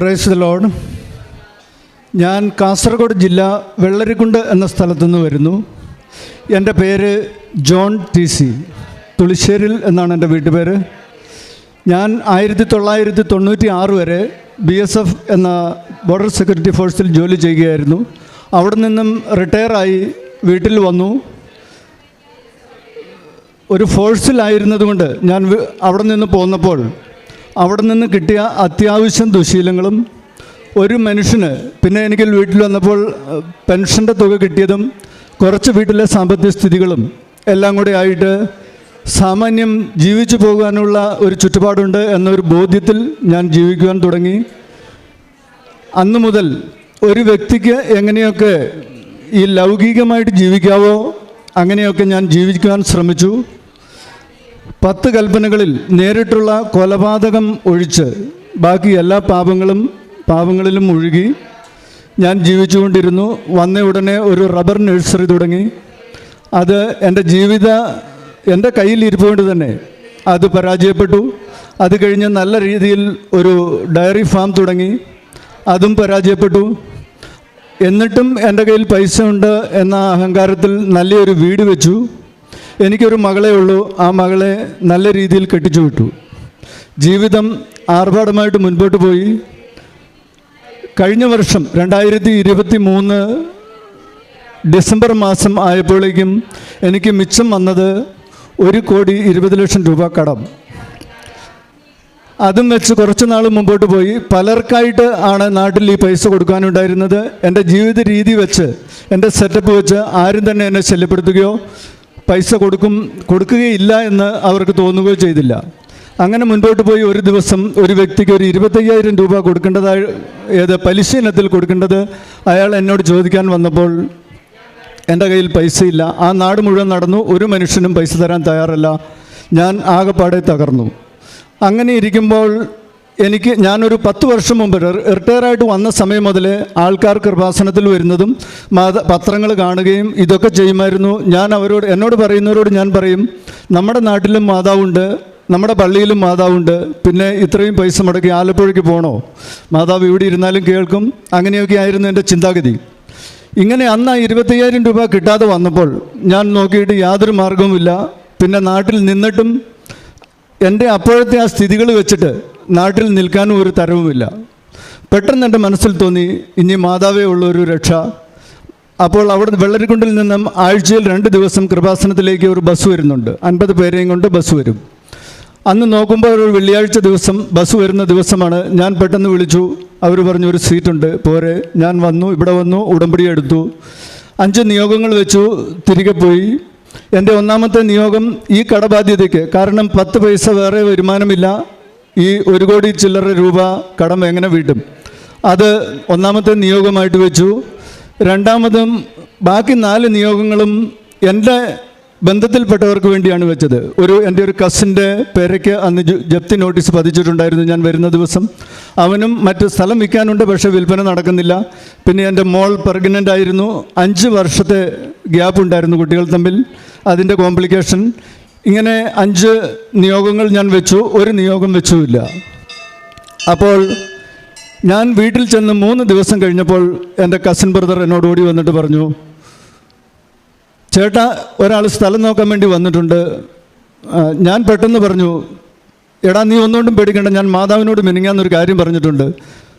Price load ഞാൻ കാസർഗോഡ് ജില്ല വെള്ളരിക്കുണ്ട് എന്ന സ്ഥലത്തു നിന്ന് വരുന്നു. എന്റെ പേര് ജോൺ ടി സി. തുളിശ്ശേരിൽ എന്നാണ് എന്റെ വീട്ടുപേര്. ഞാൻ ആയിരത്തി തൊള്ളായിരത്തി തൊണ്ണൂറ്റി ആറ് വരെ ബി എസ് എഫ് എന്ന ബോർഡർ സെക്യൂരിറ്റി ഫോഴ്സിൽ ജോലി ചെയ്യുകയായിരുന്നു. അവിടെ നിന്നും റിട്ടയറായി വീട്ടിൽ വന്നു. ഒരു ഫോഴ്സിലായിരുന്നതുകൊണ്ട് ഞാൻ അവിടെ നിന്ന് പോന്നപ്പോൾ അവിടെ നിന്ന് കിട്ടിയ അത്യാവശ്യം ദുശീലങ്ങളും ഒരു മനുഷ്യന് പിന്നെ എനിക്ക് വീട്ടിൽ വന്നപ്പോൾ പെൻഷന്റെ തുക കിട്ടിയതും കുറച്ച് വീട്ടിലെ സാമ്പത്തിക സ്ഥിതികളും എല്ലാം കൂടെ ആയിട്ട് സാമാന്യം ജീവിച്ചു പോകാനുള്ള ഒരു ചുറ്റുപാടുണ്ട് എന്നൊരു ബോധ്യത്തിൽ ഞാൻ ജീവിക്കുവാൻ തുടങ്ങി. അന്നു മുതൽ ഒരു വ്യക്തിക്ക് എങ്ങനെയൊക്കെ ഈ ലൗകികമായിട്ട് ജീവിക്കാവോ അങ്ങനെയൊക്കെ ഞാൻ ജീവിക്കുവാൻ ശ്രമിച്ചു. പത്ത് കൽപ്പനകളിൽ നേരിട്ടുള്ള കൊലപാതകം ഒഴിച്ച് ബാക്കി എല്ലാ പാപങ്ങളും പാപങ്ങളിലും ഒഴുകി ഞാൻ ജീവിച്ചുകൊണ്ടിരുന്നു. വന്ന ഉടനെ ഒരു റബ്ബർ നഴ്സറി തുടങ്ങി. അത് എന്റെ ജീവിത എന്റെ കയ്യിൽ ഇരിപ്പുകൊണ്ട് തന്നെ അത് പരാജയപ്പെട്ടു. അത് കഴിഞ്ഞ് നല്ല രീതിയിൽ ഒരു ഡയറി ഫാം തുടങ്ങി. അതും പരാജയപ്പെട്ടു. എന്നിട്ടും എന്റെ കയ്യിൽ പൈസ ഉണ്ട് എന്ന അഹങ്കാരത്തിൽ നല്ലൊരു വീട് വെച്ചു. എനിക്കൊരു മകളേ ഉള്ളൂ. ആ മകളെ നല്ല രീതിയിൽ കെട്ടിച്ചു വിട്ടു. ജീവിതം ആർഭാടമായിട്ട് മുൻപോട്ട് പോയി. കഴിഞ്ഞ വർഷം രണ്ടായിരത്തി ഇരുപത്തി മൂന്ന് ഡിസംബർ മാസം ആയപ്പോഴേക്കും എനിക്ക് മിച്ചം വന്നത് ഒരു കോടി ഇരുപത് ലക്ഷം രൂപ കടം. അതും വെച്ച് കുറച്ച് നാൾ മുമ്പോട്ട് പോയി. പലർക്കായിട്ട് ആണ് നാട്ടിൽ ഈ പൈസ കൊടുക്കാനുണ്ടായിരുന്നത്. എന്റെ ജീവിത രീതി വെച്ച് എന്റെ സെറ്റപ്പ് വെച്ച് ആരും തന്നെ എന്നെ ശല്യപ്പെടുത്തുകയോ പൈസ കൊടുക്കും കൊടുക്കുകയില്ല എന്ന് അവർക്ക് തോന്നുകയോ ചെയ്തില്ല. അങ്ങനെ മുൻപോട്ട് പോയി ഒരു ദിവസം ഒരു വ്യക്തിക്ക് ഒരു ഇരുപത്തയ്യായിരം രൂപ കൊടുക്കേണ്ടതായി ഏത് പലിശ ഇനത്തിൽ കൊടുക്കേണ്ടത് അയാൾ എന്നോട് ചോദിക്കാൻ വന്നപ്പോൾ എന്റെ കയ്യിൽ പൈസയില്ല. ആ നാട് മുഴുവൻ നടന്നു ഒരു മനുഷ്യനും പൈസ തരാൻ തയ്യാറല്ല. ഞാൻ ആകെപ്പാടെ തകർന്നു. അങ്ങനെ ഇരിക്കുമ്പോൾ എനിക്ക് ഞാനൊരു പത്ത് വർഷം മുമ്പ് റിട്ടയറായിട്ട് വന്ന സമയം മുതൽ ആൾക്കാർ കൃപാസനത്തിൽ വരുന്നതും പത്രങ്ങൾ കാണുകയും ഇതൊക്കെ ചെയ്യുമായിരുന്നു. ഞാൻ അവരോട് എന്നോട് പറയുന്നവരോട് ഞാൻ പറയും നമ്മുടെ നാട്ടിലും മാതാവുണ്ട് നമ്മുടെ പള്ളിയിലും മാതാവുണ്ട് പിന്നെ ഇത്രയും പൈസ മുടക്കി ആലപ്പുഴയ്ക്ക് പോകണോ മാതാവ് ഇവിടെ ഇരുന്നാലും കേൾക്കും. അങ്ങനെയൊക്കെ ആയിരുന്നു എന്റെ ചിന്താഗതി. ഇങ്ങനെ അന്ന് ഇരുപത്തയ്യായിരം രൂപ കിട്ടാതെ വന്നപ്പോൾ ഞാൻ നോക്കിയിട്ട് യാതൊരു മാർഗവുമില്ല പിന്നെ നാട്ടിൽ നിന്നിട്ടും എന്റെ അപ്പോഴത്തെ ആ സ്ഥിതികൾ വെച്ചിട്ട് നാട്ടിൽ നിൽക്കാനും ഒരു തരവുമില്ല. പെട്ടെന്ന് എന്റെ മനസ്സിൽ തോന്നി ഇനി മാതാവേ ഉള്ളൊരു രക്ഷ. അപ്പോൾ അവിടെ വെള്ളരിക്കുണ്ടിൽ നിന്നും ആഴ്ചയിൽ രണ്ട് ദിവസം കൃപാസനത്തിലേക്ക് ഒരു ബസ് വരുന്നുണ്ട്. അൻപത് പേരെയും കൊണ്ട് ബസ് വരും. അന്ന് നോക്കുമ്പോൾ ഒരു വെള്ളിയാഴ്ച ദിവസം ബസ് വരുന്ന ദിവസമാണ്. ഞാൻ പെട്ടെന്ന് വിളിച്ചു. അവർ പറഞ്ഞു ഒരു സീറ്റുണ്ട് പോരെ. ഞാൻ വന്നു ഇവിടെ വന്നു ഉടമ്പടി എടുത്തു. അഞ്ച് നിയോഗങ്ങൾ വെച്ചു തിരികെ പോയി. എന്റെ ഒന്നാമത്തെ നിയോഗം ഈ കടബാധ്യതയ്ക്ക്. കാരണം പത്ത് പൈസ വേറെ വരുമാനമില്ല. ഈ ഒരു കോടി ചില്ലറ രൂപ കടം എങ്ങനെ വീട്ടും? അത് ഒന്നാമത്തെ നിയോഗമായിട്ട് വെച്ചു. രണ്ടാമതും ബാക്കി നാല് നിയോഗങ്ങളും എന്റെ ബന്ധത്തിൽപ്പെട്ടവർക്ക് വേണ്ടിയാണ് വെച്ചത്. ഒരു എന്റെ ഒരു കസിന്റെ പേരയ്ക്ക് അന്ന് ജപ്തി നോട്ടീസ് പതിച്ചിട്ടുണ്ടായിരുന്നു ഞാൻ വരുന്ന ദിവസം. അവനും മറ്റ് സ്ഥലം വിൽക്കാനുണ്ട് പക്ഷേ വിൽപ്പന നടക്കുന്നില്ല. പിന്നെ എന്റെ മോൾ പ്രഗ്നന്റ് ആയിരുന്നു. അഞ്ച് വർഷത്തെ ഗ്യാപ്പ് ഉണ്ടായിരുന്നു കുട്ടികൾ തമ്മിൽ. അതിന്റെ കോംപ്ലിക്കേഷൻ. ഇങ്ങനെ അഞ്ച് നിയോഗങ്ങൾ ഞാൻ വെച്ചു ഒരു നിയോഗം വെച്ചുമില്ല. അപ്പോൾ ഞാൻ വീട്ടിൽ ചെന്ന് മൂന്ന് ദിവസം കഴിഞ്ഞപ്പോൾ എന്റെ കസിൻ ബ്രദർ എന്നോട് ഓടി വന്നിട്ട് പറഞ്ഞു ചേട്ടാ ഒരാൾ സ്ഥലം നോക്കാൻ വേണ്ടി വന്നിട്ടുണ്ട്. ഞാൻ പെട്ടെന്ന് പറഞ്ഞു എടാ നീ ഒന്നുകൊണ്ടും പേടിക്കണ്ട ഞാൻ മാതാവിനോട് മിനിങ്ങാന്നൊരു കാര്യം പറഞ്ഞിട്ടുണ്ട്.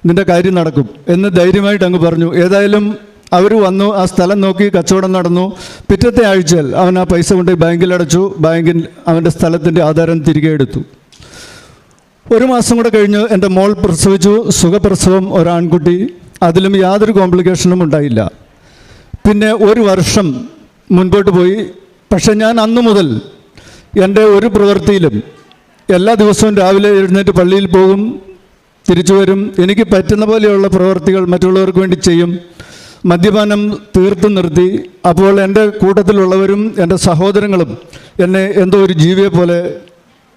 നിന്റെ കാര്യം നടക്കും. എന്ന് ധൈര്യമായിട്ട് അങ്ങ് പറഞ്ഞു. ഏതായാലും അവർ വന്നു ആ സ്ഥലം നോക്കി കച്ചവടം നടന്നു. പിറ്റത്തെ ആഴ്ചയിൽ അവൻ ആ പൈസ കൊണ്ട് ബാങ്കിൽ അടച്ചു ബാങ്കിൽ അവന്റെ സ്ഥലത്തിന്റെ ആധാരം തിരികെ എടുത്തു. ഒരു മാസം കൂടെ കഴിഞ്ഞ് എന്റെ മോൾ പ്രസവിച്ചു. സുഖപ്രസവം ഒരാൺകുട്ടി. അതിലും യാതൊരു കോംപ്ലിക്കേഷനും ഉണ്ടായില്ല. പിന്നെ ഒരു വർഷം മുൻപോട്ട് പോയി. പക്ഷെ ഞാൻ അന്നു മുതൽ എന്റെ ഒരു പ്രവൃത്തിയിലും എല്ലാ ദിവസവും രാവിലെ എഴുന്നേറ്റ് പള്ളിയിൽ പോകും തിരിച്ചു വരും. എനിക്ക് പറ്റുന്ന പോലെയുള്ള പ്രവൃത്തികൾ മറ്റുള്ളവർക്ക് വേണ്ടി ചെയ്യും. മദ്യപാനം തീർത്തു നിർത്തി അപ്പോൾ എന്റെ കൂട്ടത്തിലുള്ളവരും എന്റെ സഹോദരങ്ങളും എന്നെ എന്തോ ഒരു ജീവിയെ പോലെ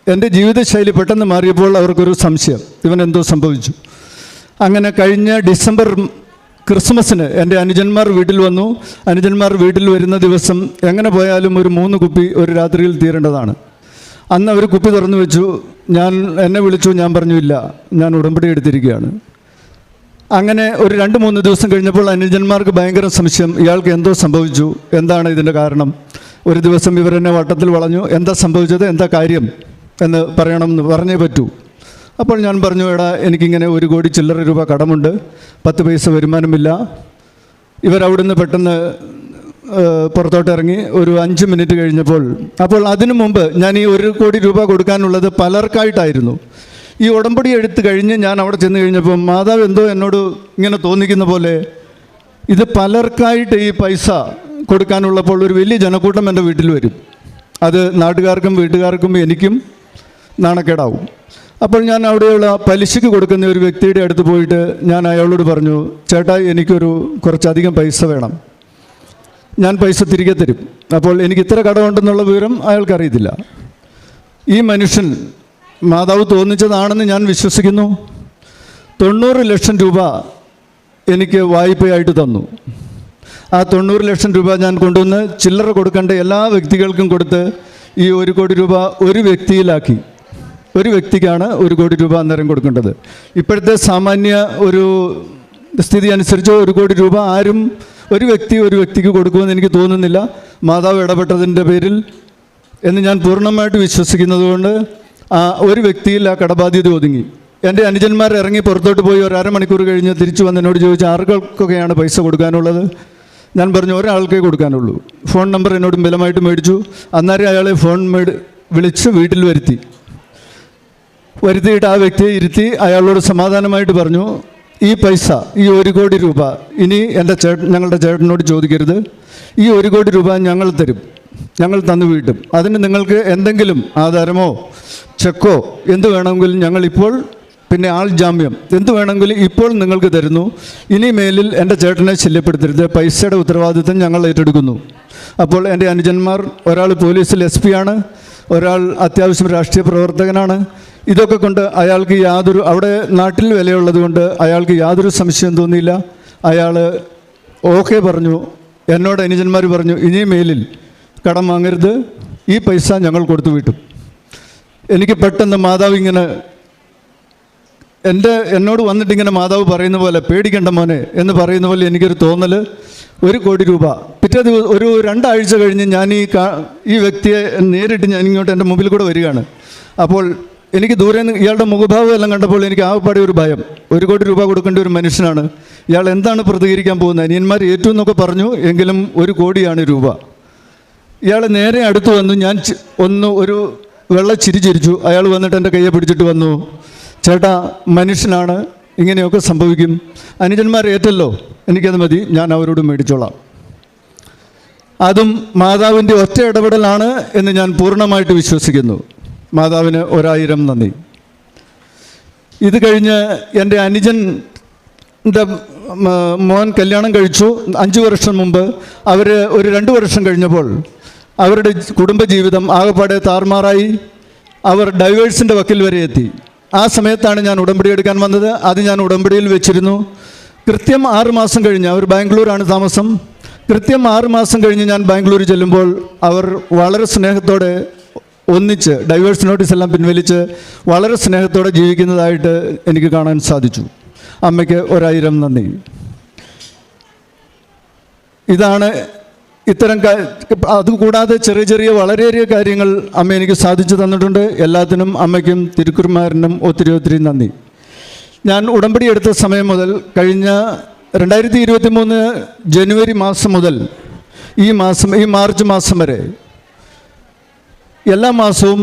എന്റെ ജീവിതശൈലി പെട്ടെന്ന് മാറിയപ്പോൾ അവർക്കൊരു സംശയം. ഇവൻ എന്തോ സംഭവിച്ചു. അങ്ങനെ കഴിഞ്ഞ ഡിസംബർ ക്രിസ്മസിന് എന്റെ അനുജന്മാർ വീട്ടിൽ വന്നു. അനുജന്മാർ വീട്ടിൽ വരുന്ന ദിവസം എങ്ങനെ പോയാലും ഒരു മൂന്ന് കുപ്പി ഒരു രാത്രിയിൽ തീരേണ്ടതാണ്. അന്ന് അവർ കുപ്പി തുറന്നു വെച്ചു. ഞാൻ എന്നെ വിളിച്ചു. ഞാൻ പറഞ്ഞു ഇല്ല ഞാൻ ഉടമ്പടി എടുത്തിരിക്കുകയാണ്. അങ്ങനെ ഒരു രണ്ട് മൂന്ന് ദിവസം കഴിഞ്ഞപ്പോൾ അനുജന്മാർക്ക് ഭയങ്കര സംശയം. ഇയാൾക്ക് എന്തോ സംഭവിച്ചു? എന്താണ് ഇതിന്റെ കാരണം? ഒരു ദിവസം ഇവരെന്നെ വട്ടത്തിൽ വളഞ്ഞു. എന്താ സംഭവിച്ചത്? എന്താ കാര്യം? എന്ന് പറയണമെന്ന് പറഞ്ഞേ പറ്റൂ. അപ്പോൾ ഞാൻ പറഞ്ഞു എടാ എനിക്കിങ്ങനെ ഒരു കോടി ചില്ലറ രൂപ കടമുണ്ട്. പത്ത് പൈസ വരുമാനമില്ല. ഇവരവിടുന്ന് പെട്ടെന്ന് പുറത്തോട്ട് ഇറങ്ങി ഒരു അഞ്ച് മിനിറ്റ് കഴിഞ്ഞപ്പോൾ അപ്പോൾ അതിനു മുമ്പ് ഞാൻ ഈ ഒരു കോടി രൂപ കൊടുക്കാനുള്ളത് പലർക്കായിട്ടായിരുന്നു. ഈ ഉടമ്പടി എടുത്തു കഴിഞ്ഞ് ഞാൻ അവിടെ ചെന്ന് കഴിഞ്ഞപ്പോൾ മാതാവ് എന്തോ എന്നോട് ഇങ്ങനെ തോന്നിക്കുന്ന പോലെ ഇത് പലർക്കായിട്ട് ഈ പൈസ കൊടുക്കാനുള്ളപ്പോൾ ഒരു വലിയ ജനക്കൂട്ടം എന്റെ വീട്ടിൽ വരും. അത് നാട്ടുകാർക്കും വീട്ടുകാർക്കും എനിക്കും നാണക്കേടാവും. അപ്പോൾ ഞാൻ അവിടെയുള്ള പലിശയ്ക്ക് കൊടുക്കുന്ന ഒരു വ്യക്തിയുടെ അടുത്ത് പോയിട്ട് ഞാൻ അയാളോട് പറഞ്ഞു ചേട്ടാ എനിക്കൊരു കുറച്ചധികം പൈസ വേണം. ഞാൻ പൈസ തിരികെ തരും. അപ്പോൾ എനിക്ക് ഇത്ര കടമുണ്ടെന്നുള്ള വിവരം അയാൾക്കറിയത്തില്ല. ഈ മനുഷ്യൻ മാതാവ് തോന്നിച്ചതാണെന്ന് ഞാൻ വിശ്വസിക്കുന്നു. തൊണ്ണൂറ് ലക്ഷം രൂപ എനിക്ക് വായ്പയായിട്ട് തന്നു. ആ തൊണ്ണൂറ് ലക്ഷം രൂപ ഞാൻ കൊണ്ടുവന്ന് ചില്ലറ കൊടുക്കേണ്ട എല്ലാ വ്യക്തികൾക്കും കൊടുത്ത് ഈ ഒരു കോടി രൂപ ഒരു വ്യക്തിയിലാക്കി. ഒരു വ്യക്തിക്കാണ് ഒരു കോടി രൂപ അന്നേരം കൊടുക്കേണ്ടത്. ഇപ്പോഴത്തെ സാമാന്യ ഒരു സ്ഥിതി അനുസരിച്ച് ഒരു കോടി രൂപ ആരും ഒരു വ്യക്തി ഒരു വ്യക്തിക്ക് കൊടുക്കുമെന്ന് എനിക്ക് തോന്നുന്നില്ല. മാതാവ് ഇടപെട്ടതിന്റെ പേരിൽ എന്ന് ഞാൻ പൂർണമായിട്ട് വിശ്വസിക്കുന്നതുകൊണ്ട് ഒരു വ്യക്തിയിൽ ആ കടബാധ്യത ഒതുങ്ങി. എന്റെ അനുജന്മാർ ഇറങ്ങി പുറത്തോട്ട് പോയി ഒരു അരമണിക്കൂർ കഴിഞ്ഞ് തിരിച്ചു വന്ന് എന്നോട് ചോദിച്ചു ആർക്കൊക്കെയാണ് പൈസ കൊടുക്കാനുള്ളത്? ഞാൻ പറഞ്ഞു ഒരാൾക്കേ കൊടുക്കാനുള്ളൂ. ഫോൺ നമ്പർ എന്നോട് ബലമായിട്ട് മേടിച്ചു. അന്നേരം അയാളെ ഫോൺ മേടി വിളിച്ച് വീട്ടിൽ വരുത്തി. വരുത്തിയിട്ട് ആ വ്യക്തിയെ ഇരുത്തി അയാളോട് സമാധാനമായിട്ട് പറഞ്ഞു ഈ പൈസ ഈ ഒരു കോടി രൂപ ഇനി എന്റെ ചേട്ടൻ ഞങ്ങളുടെ ചേട്ടനോട് ചോദിക്കരുത്. ഈ ഒരു കോടി രൂപ ഞങ്ങൾ തരും. ഞങ്ങൾ തന്നു വീട്ടും അതിന് നിങ്ങൾക്ക് എന്തെങ്കിലും ആധാരമോ ചെക്കോ എന്ത് വേണമെങ്കിലും ഞങ്ങളിപ്പോൾ പിന്നെ ആൾ ജാമ്യം എന്ത് വേണമെങ്കിലും ഇപ്പോൾ നിങ്ങൾക്ക് തരുന്നു. ഇനി മേലിൽ എന്റെ ചേട്ടനെ ശല്യപ്പെടുത്തരുത്. പൈസയുടെ ഉത്തരവാദിത്തം ഞങ്ങൾ ഏറ്റെടുക്കുന്നു. അപ്പോൾ എന്റെ അനുജന്മാർ ഒരാൾ പോലീസിൽ എസ് പി ആണ് ഒരാൾ അത്യാവശ്യം രാഷ്ട്രീയ പ്രവർത്തകനാണ്. ഇതൊക്കെ കൊണ്ട് അയാൾക്ക് യാതൊരു അവിടെ നാട്ടിൽ വിലയുള്ളത് കൊണ്ട് അയാൾക്ക് യാതൊരു സംശയം തോന്നിയില്ല. അയാൾ ഓക്കെ പറഞ്ഞു. എന്നോട് അനുജന്മാർ പറഞ്ഞു ഇനി മേലിൽ കടം വാങ്ങരുത്. ഈ പൈസ ഞങ്ങൾ കൊടുത്തു വിട്ടു. എനിക്ക് പെട്ടെന്ന് മാതാവ് ഇങ്ങനെ എന്റെ എന്നോട് വന്നിട്ട് ഇങ്ങനെ മാതാവ് പറയുന്ന പോലെ പേടിക്കണ്ട മോനെ എന്ന് പറയുന്ന പോലെ എനിക്കൊരു തോന്നൽ ഒരു കോടി രൂപ. പിറ്റേ ദിവസം ഒരു രണ്ടാഴ്ച കഴിഞ്ഞ് ഞാൻ ഈ ഈ വ്യക്തിയെ നേരിട്ട് ഞാൻ ഇങ്ങോട്ട് എന്റെ മുമ്പിൽ കൂടെ വരികയാണ്. അപ്പോൾ എനിക്ക് ദൂരെ നിന്ന് ഇയാളുടെ മുഖഭാവം എല്ലാം കണ്ടപ്പോൾ എനിക്ക് ആകപ്പാടെ ഒരു ഭയം. ഒരു കോടി രൂപ കൊടുക്കേണ്ട ഒരു മനുഷ്യനാണ്. ഇയാൾ എന്താണ് പ്രതികരിക്കാൻ പോകുന്നത്? അനിയന്മാർ ഏറ്റവും എന്നൊക്കെ പറഞ്ഞു എങ്കിലും ഒരു കോടിയാണ് രൂപ. ഇയാൾ നേരെ അടുത്ത് വന്നു. ഞാൻ ഒന്ന് ഒരു വെള്ള ചിരി ചിരിച്ചു. അയാൾ വന്നിട്ട് എന്റെ കയ്യെ പിടിച്ചിട്ട് വന്നു. ചേട്ടാ മനുഷ്യനാണ്. ഇങ്ങനെയൊക്കെ സംഭവിക്കും. അനുജന്മാർ ഏറ്റല്ലോ? എനിക്കത് മതി. ഞാൻ അവരോട് മേടിച്ചോളാം. അതും മാതാവിന്റെ ഒറ്റ ഇടപെടലാണ് എന്ന് ഞാൻ പൂർണമായിട്ട് വിശ്വസിക്കുന്നു. മാതാവിന് ഒരായിരം നന്ദി. ഇത് കഴിഞ്ഞ് എന്റെ അനുജൻ എന്റെ മോൻ കല്യാണം കഴിച്ചു. അഞ്ച് വർഷം മുമ്പ്. അവർ ഒരു രണ്ട് വർഷം കഴിഞ്ഞപ്പോൾ അവരുടെ കുടുംബജീവിതം ആകെപ്പാടെ താറുമാറായി. അവർ ഡൈവേഴ്സിന്റെ വക്കിൽ വരെ എത്തി. ആ സമയത്താണ് ഞാൻ ഉടമ്പടി എടുക്കാൻ വന്നത്. അത് ഞാൻ ഉടമ്പടിയിൽ വെച്ചിരുന്നു. കൃത്യം ആറുമാസം കഴിഞ്ഞ് അവർ ബാംഗ്ലൂരാണ് താമസം. കൃത്യം ആറുമാസം കഴിഞ്ഞ് ഞാൻ ബാംഗ്ലൂർ ചെല്ലുമ്പോൾ അവർ വളരെ സ്നേഹത്തോടെ ഒന്നിച്ച് ഡൈവേഴ്സ് നോട്ടീസ് എല്ലാം പിൻവലിച്ച് വളരെ സ്നേഹത്തോടെ ജീവിക്കുന്നതായിട്ട് എനിക്ക് കാണാൻ സാധിച്ചു. അമ്മയ്ക്ക് ഒരായിരം നന്ദി. ഇതാണ് ഇത്തരം അതുകൂടാതെ ചെറിയ ചെറിയ വളരെയേറിയ കാര്യങ്ങൾ അമ്മ എനിക്ക് സാധിച്ചു തന്നിട്ടുണ്ട്. എല്ലാത്തിനും അമ്മയ്ക്കും തിരുക്കുറുമാരനും ഒത്തിരി ഒത്തിരി നന്ദി. ഞാൻ ഉടമ്പടി എടുത്ത സമയം മുതൽ കഴിഞ്ഞ രണ്ടായിരത്തി ഇരുപത്തി മൂന്ന് ജനുവരി മാസം മുതൽ ഈ മാസം ഈ മാർച്ച് മാസം വരെ എല്ലാ മാസവും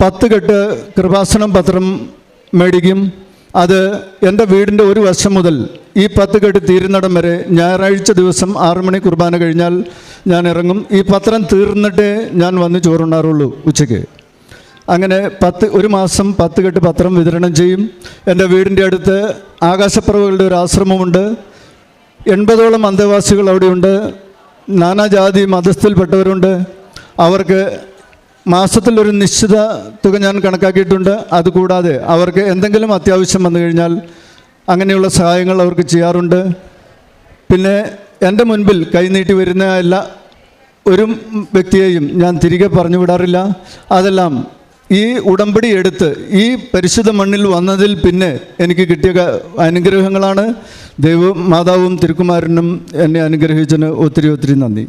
പത്ത് കെട്ട് കൃപാസനം പത്രം മേടിക്കും. അത് എന്റെ വീടിന്റെ ഒരു വശം മുതൽ ഈ പത്ത് കെട്ട് തീരുന്നിടം വരെ ഞായറാഴ്ച ദിവസം ആറ് മണി കുർബാന കഴിഞ്ഞാൽ ഞാൻ ഇറങ്ങും. ഈ പത്രം തീർന്നിട്ടേ ഞാൻ വന്ന് ചോറുണ്ടാറുള്ളൂ ഉച്ചയ്ക്ക്. അങ്ങനെ പത്ത് ഒരു മാസം പത്ത് കെട്ട് പത്രം വിതരണം ചെയ്യും. എന്റെ വീടിന്റെ അടുത്ത് ആകാശപ്പറവുകളുടെ ഒരു ആശ്രമമുണ്ട്. എൺപതോളം അന്തേവാസികൾ അവിടെയുണ്ട്. നാനാജാതി മതസ്ഥയിൽപ്പെട്ടവരുണ്ട് അവർക്ക് മാസത്തിലൊരു നിശ്ചിത തുക ഞാൻ കണക്കാക്കിയിട്ടുണ്ട്. അതുകൂടാതെ അവർക്ക് എന്തെങ്കിലും അത്യാവശ്യം വന്നു കഴിഞ്ഞാൽ അങ്ങനെയുള്ള സഹായങ്ങൾ അവർക്ക് ചെയ്യാറുണ്ട്. പിന്നെ എന്റെ മുൻപിൽ കൈനീട്ടി വരുന്ന എല്ലാ ഒരു വ്യക്തിയെയും ഞാൻ തിരികെ പറഞ്ഞു വിടാറില്ല. അതെല്ലാം ഈ ഉടമ്പടി എടുത്ത് ഈ പരിശുദ്ധ മണ്ണിൽ വന്നതിൽ പിന്നെ എനിക്ക് കിട്ടിയ അനുഗ്രഹങ്ങളാണ്. ദൈവം മാതാവും തിരുക്കുമാരനും എന്നെ അനുഗ്രഹിച്ചതിന് ഒത്തിരി ഒത്തിരി നന്ദി.